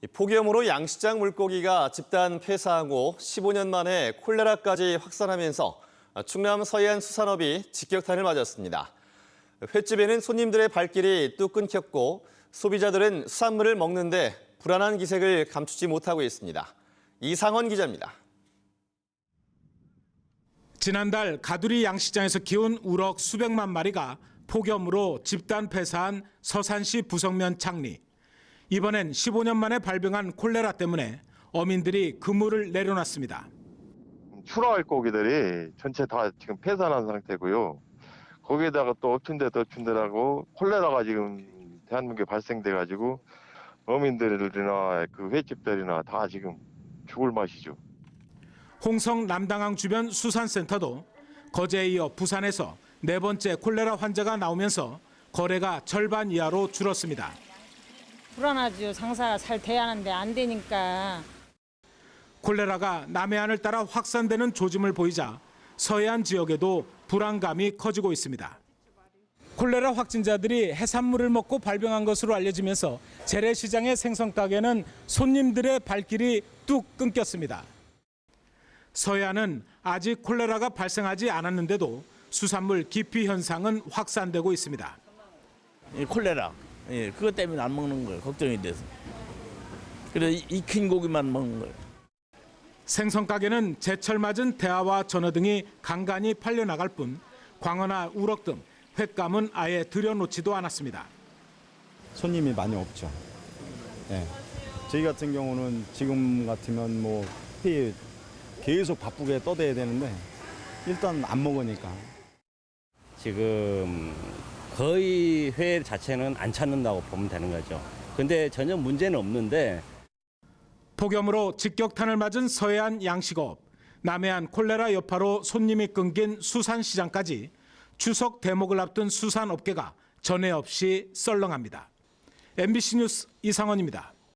이 폭염으로 양시장 물고기가 집단 폐사하고 15년 만에 콜레라까지 확산하면서 충남 서해안 수산업이 직격탄을 맞았습니다. 횟집에는 손님들의 발길이 뚝 끊겼고 소비자들은 수산물을 먹는데 불안한 기색을 감추지 못하고 있습니다. 이상원 기자입니다. 지난달 가두리 양시장에서 키운 우럭 수백만 마리가 폭염으로 집단 폐사한 서산시 부성면 창리. 이번엔 15년 만에 발병한 콜레라 때문에 어민들이 그물을 내려놨습니다. 출하할 고기들이 전체 다 지금 폐산한 상태고요. 거기에다가 또 엎친 데 덮친 데라고 콜레라가 지금 대한민국에 발생돼 가지고 어민들이나 그 횟집들이나 다 지금 죽을 맛이죠. 홍성 남당항 주변 수산센터도 거제에 이어 부산에서 네 번째 콜레라 환자가 나오면서 거래가 절반 이하로 줄었습니다. 불안하죠. 장사가 잘 돼야 하는데 안 되니까. 콜레라가 남해안을 따라 확산되는 조짐을 보이자 서해안 지역에도 불안감이 커지고 있습니다. 콜레라 확진자들이 해산물을 먹고 발병한 것으로 알려지면서 재래시장의 생선 가게는 손님들의 발길이 뚝 끊겼습니다. 서해안은 아직 콜레라가 발생하지 않았는데도 수산물 기피 현상은 확산되고 있습니다. 이 콜레라. 예, 그것 때문에 안 먹는 거예요. 걱정이 돼서. 그래서 익힌 고기만 먹는 거예요. 생선 가게는 제철 맞은 대하와 전어 등이 간간히 팔려 나갈 뿐 광어나 우럭 등 횟감은 아예 들여놓지도 않았습니다. 손님이 많이 없죠. 예. 저희 같은 경우는 지금 같으면 뭐 계속 바쁘게 떠대야 되는데 일단 안 먹으니까 지금 거의 회 자체는 안 찾는다고 보면 되는 거죠. 근데 전혀 문제는 없는데 폭염으로 직격탄을 맞은 서해안 양식업, 남해안 콜레라 여파로 손님이 끊긴 수산시장까지 추석 대목을 앞둔 수산업계가 전에 없이 썰렁합니다. MBC 뉴스 이상원입니다.